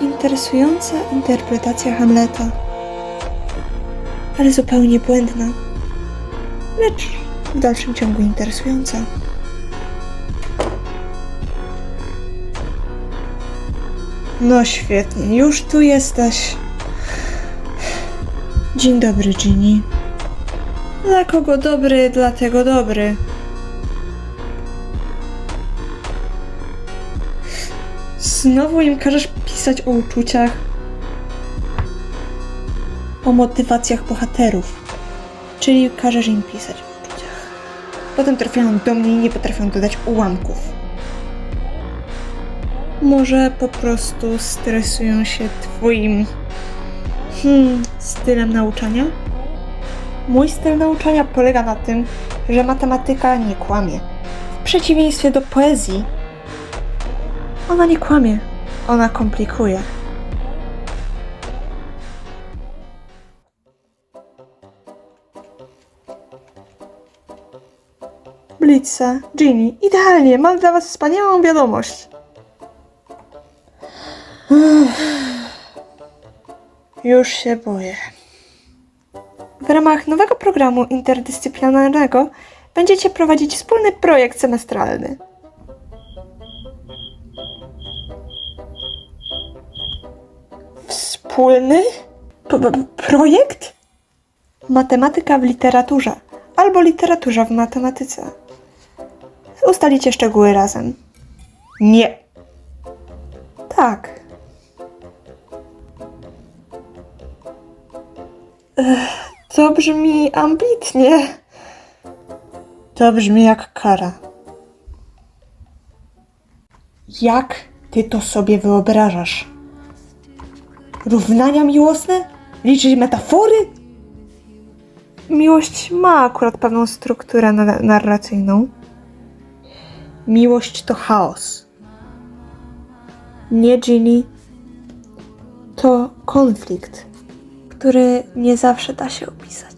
interesująca interpretacja Hamleta, ale zupełnie błędna, lecz w dalszym ciągu interesująca. No świetnie, już tu jesteś. Dzień dobry, Ginny. Dla kogo dobry, dlatego dobry. Znowu im każesz pisać o uczuciach, o motywacjach bohaterów, czyli każesz im pisać o uczuciach. Potem trafiają do mnie i nie potrafią dodać ułamków. Może po prostu stresują się twoim hmm, stylem nauczania? Mój styl nauczania polega na tym, że matematyka nie kłamie. W przeciwieństwie do poezji, ona nie kłamie, ona komplikuje. Blitza, Ginny, idealnie, mam dla was wspaniałą wiadomość. Już się boję. W ramach nowego programu interdyscyplinarnego będziecie prowadzić wspólny projekt semestralny. Wspólny? P- p- projekt? Matematyka w literaturze albo literaturze w matematyce. Ustalicie szczegóły razem. Nie. Tak. To brzmi ambitnie. To brzmi jak kara. Jak ty to sobie wyobrażasz? Równania miłosne? Liczyć metafory? Miłość ma akurat pewną strukturę na- narracyjną. Miłość to chaos. Nie Ginny. To konflikt który nie zawsze da się opisać.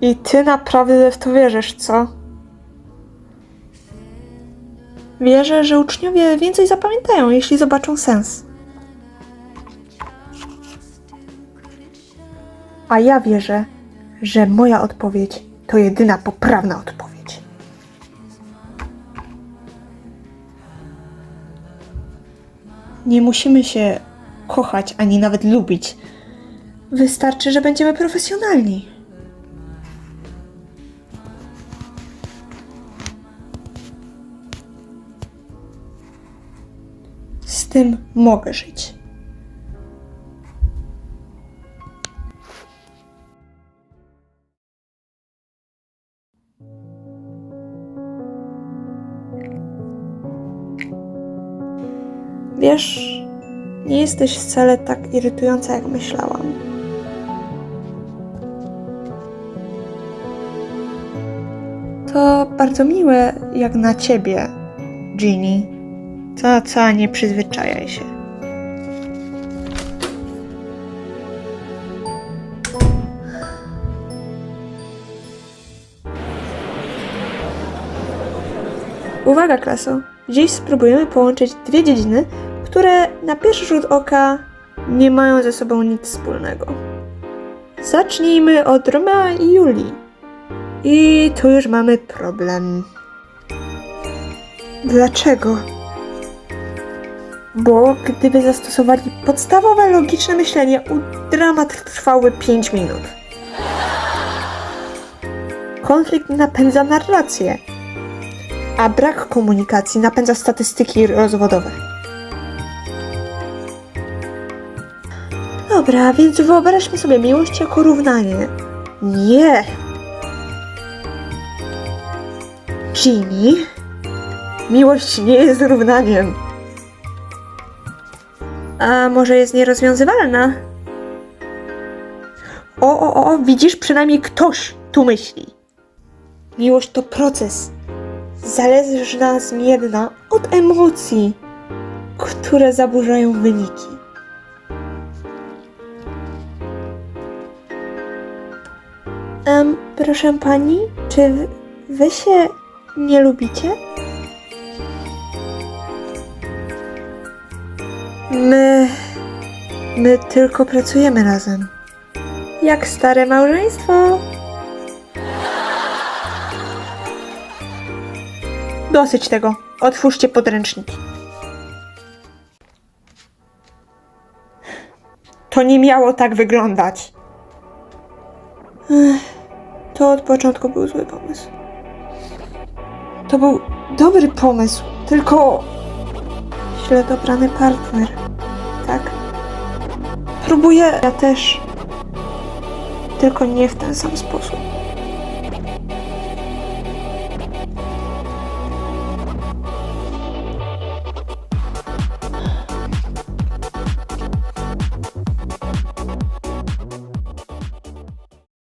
I ty naprawdę w to wierzysz, co? Wierzę, że uczniowie więcej zapamiętają, jeśli zobaczą sens. A ja wierzę, że moja odpowiedź to jedyna poprawna odpowiedź. Nie musimy się kochać ani nawet lubić. Wystarczy, że będziemy profesjonalni. Z tym mogę żyć. Wiesz, nie jesteś wcale tak irytująca, jak myślałam. To bardzo miłe, jak na ciebie, Ginny. To co, nie przyzwyczajaj się. Uwaga, klaso! Dziś spróbujemy połączyć dwie dziedziny, które na pierwszy rzut oka nie mają ze sobą nic wspólnego. Zacznijmy od Romea i Julii. I tu już mamy problem. Dlaczego? Bo gdyby zastosowali podstawowe logiczne myślenie, dramat trwałby 5 minut. Konflikt napędza narrację, a brak komunikacji napędza statystyki rozwodowe. Dobra, więc wyobraźmy sobie miłość jako równanie. Nie! Ginny? Miłość nie jest równaniem. A może jest nierozwiązywalna? O, o, o, widzisz, przynajmniej ktoś tu myśli. Miłość to proces. Zależna zmienna od emocji, które zaburzają wyniki. Proszę pani, czy wy się nie lubicie? My. My tylko pracujemy razem. Jak stare małżeństwo. Dosyć tego. Otwórzcie podręczniki. To nie miało tak wyglądać. Ech, to od początku był zły pomysł. To był dobry pomysł, tylko źle dobrany partner. Tak. Próbuję ja też. Tylko nie w ten sam sposób.